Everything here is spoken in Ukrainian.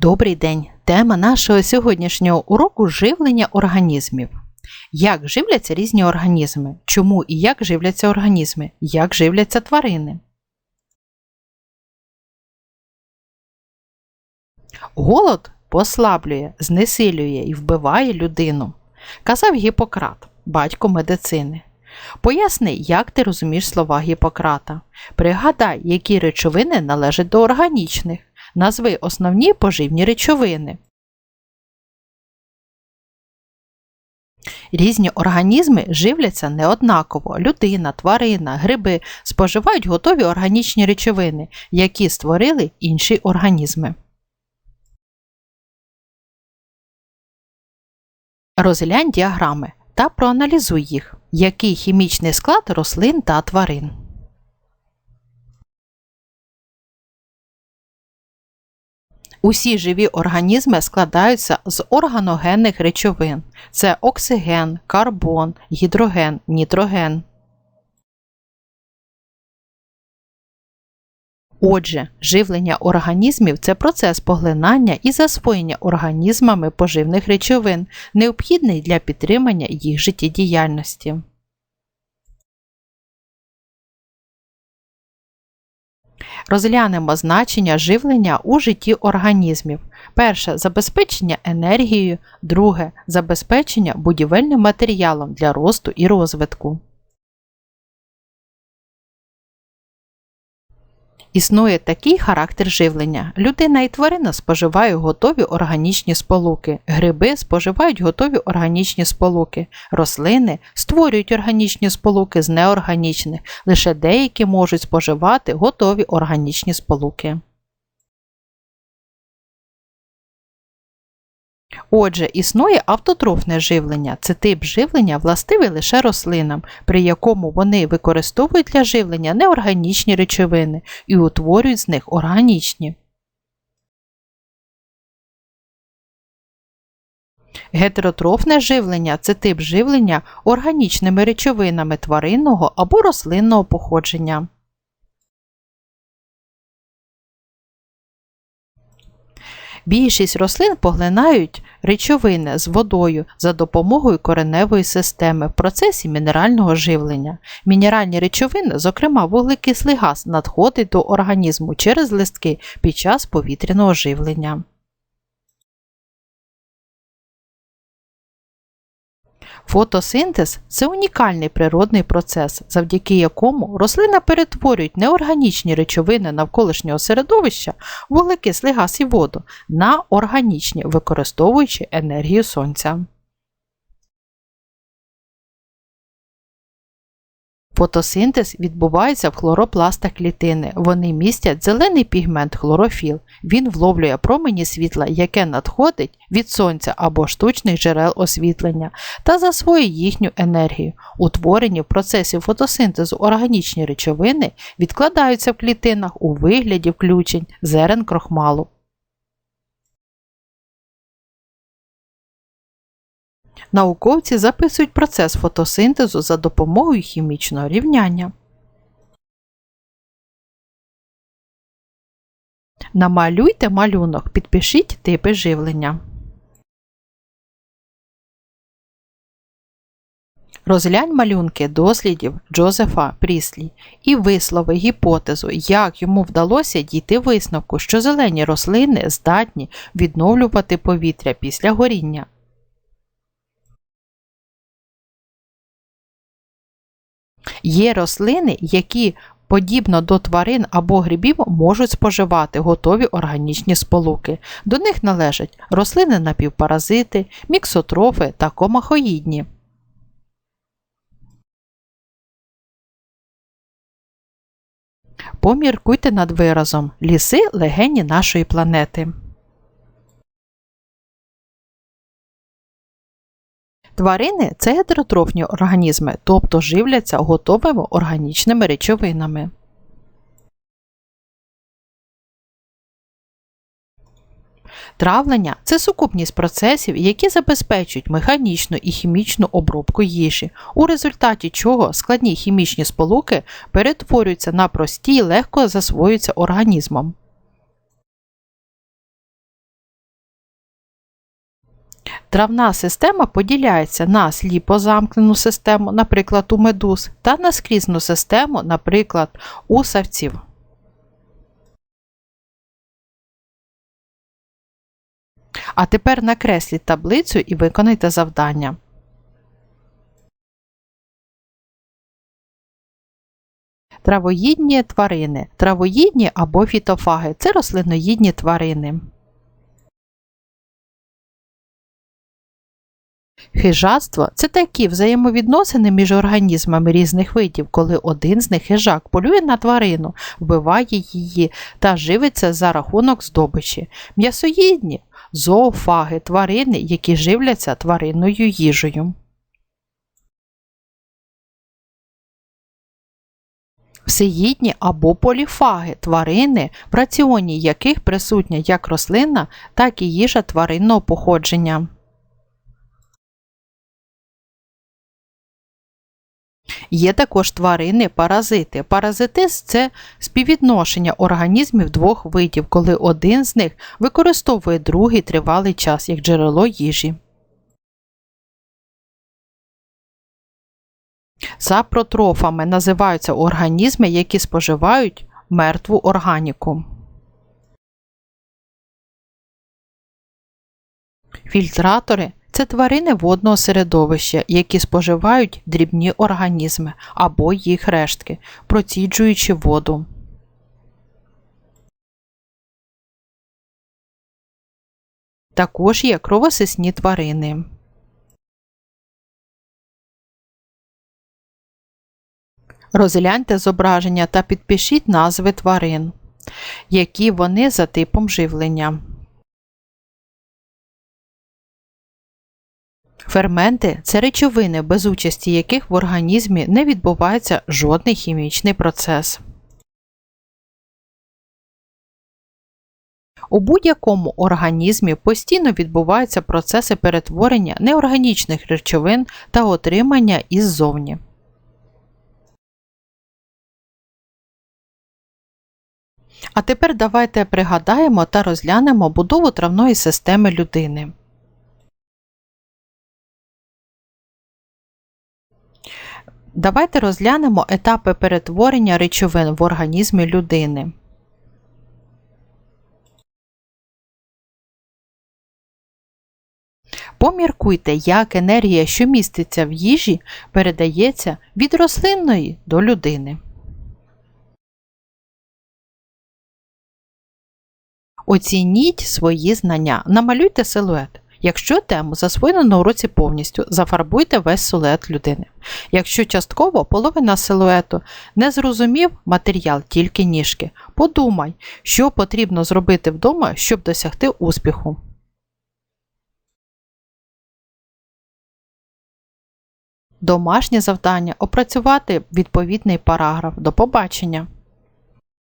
Добрий день! Тема нашого сьогоднішнього уроку живлення організмів. Як живляться різні організми? Чому і як живляться організми? Як живляться тварини? Голод послаблює, знесилює і вбиває людину. Казав Гіппократ, батько медицини. Поясни, як ти розумієш слова Гіппократа. Пригадай, які речовини належать до органічних. Назви основні поживні речовини. Різні організми живляться неоднаково. Людина, тварина, гриби споживають готові органічні речовини, які створили інші організми. Розглянь діаграми та проаналізуй їх, який хімічний склад рослин та тварин. Усі живі організми складаються з органогенних речовин: це оксиген, карбон, гідроген, нітроген. Отже, живлення організмів це процес поглинання і засвоєння організмами поживних речовин, необхідний для підтримання їх життєдіяльності. Розглянемо значення живлення у житті організмів. Перше забезпечення енергією, друге забезпечення будівельним матеріалом для росту і розвитку. Існує такий характер живлення. Людина і тварина споживають готові органічні сполуки, гриби споживають готові органічні сполуки, рослини створюють органічні сполуки з неорганічних, лише деякі можуть споживати готові органічні сполуки. Отже, існує автотрофне живлення це тип живлення, властивий лише рослинам, при якому вони використовують для живлення неорганічні речовини і утворюють з них органічні. Гетеротрофне живлення це тип живлення органічними речовинами тваринного або рослинного походження. Більшість рослин поглинають речовини з водою за допомогою кореневої системи в процесі мінерального живлення. Мінеральні речовини, зокрема вуглекислий газ, надходить до організму через листки під час повітряного живлення. Фотосинтез це унікальний природний процес, завдяки якому рослина перетворюють неорганічні речовини навколишнього середовища, вуглекислий газ і воду на органічні, використовуючи енергію сонця. Фотосинтез відбувається в хлоропластах клітини. Вони містять зелений пігмент хлорофіл. Він вловлює промені світла, яке надходить від сонця або штучних джерел освітлення, та засвоює їхню енергію. Утворені в процесі фотосинтезу органічні речовини відкладаються в клітинах у вигляді включень зерен крохмалу. Науковці записують процес фотосинтезу за допомогою хімічного рівняння. Намалюйте малюнок, підпишіть типи живлення. Розглянь малюнки дослідів Джозефа Пріслі і вислови гіпотезу, як йому вдалося дійти висновку, що зелені рослини здатні відновлювати повітря після горіння. Є рослини, які, подібно до тварин або грибів, можуть споживати готові органічні сполуки. До них належать рослини напівпаразити, міксотрофи та комахоїдні. Поміркуйте над виразом ліси легені нашої планети. Тварини це гетеротрофні організми, тобто живляться готовими органічними речовинами. Травлення це сукупність процесів, які забезпечують механічну і хімічну обробку їжі, у результаті чого складні хімічні сполуки перетворюються на прості і легко засвоюються організмом. Травна система поділяється на сліпозамкнену систему, наприклад, у медуз, та наскрізну систему, наприклад, у савців. А тепер накресліть таблицю і виконайте завдання. Травоїдні тварини. Травоїдні або фітофаги це рослиноїдні тварини. Хижацтво це такі взаємовідносини між організмами різних видів, коли один з них хижак полює на тварину, вбиває її та живиться за рахунок здобичі. М'ясоїдні зоофаги тварини, які живляться тваринною їжею. Всеїдні або поліфаги тварини, в раціоні яких присутня як рослинна, так і їжа тваринного походження. Є також тварини-паразити. Паразитизм – це співвідношення організмів двох видів, коли один з них використовує другий тривалий час як джерело їжі. Сапротрофами називаються організми, які споживають мертву органіку. Фільтратори це тварини водного середовища, які споживають дрібні організми або їх рештки, проціджуючи воду. Також є кровосисні тварини. Розгляньте зображення та підпишіть назви тварин, які вони за типом живлення. Ферменти це речовини, без участі яких в організмі не відбувається жодний хімічний процес. У будь-якому організмі постійно відбуваються процеси перетворення неорганічних речовин та отримання іззовні. А тепер давайте пригадаємо та розглянемо будову травної системи людини. Давайте розглянемо етапи перетворення речовин в організмі людини. Поміркуйте, як енергія, що міститься в їжі, передається від рослинної до людини. Оцініть свої знання. Намалюйте силует. Якщо тему засвоєно на уроці повністю, зафарбуйте весь силует людини. Якщо частково половина силуету не зрозумів матеріал, тільки ніжки. Подумай, що потрібно зробити вдома, щоб досягти успіху. Домашнє завдання опрацювати відповідний параграф. До побачення!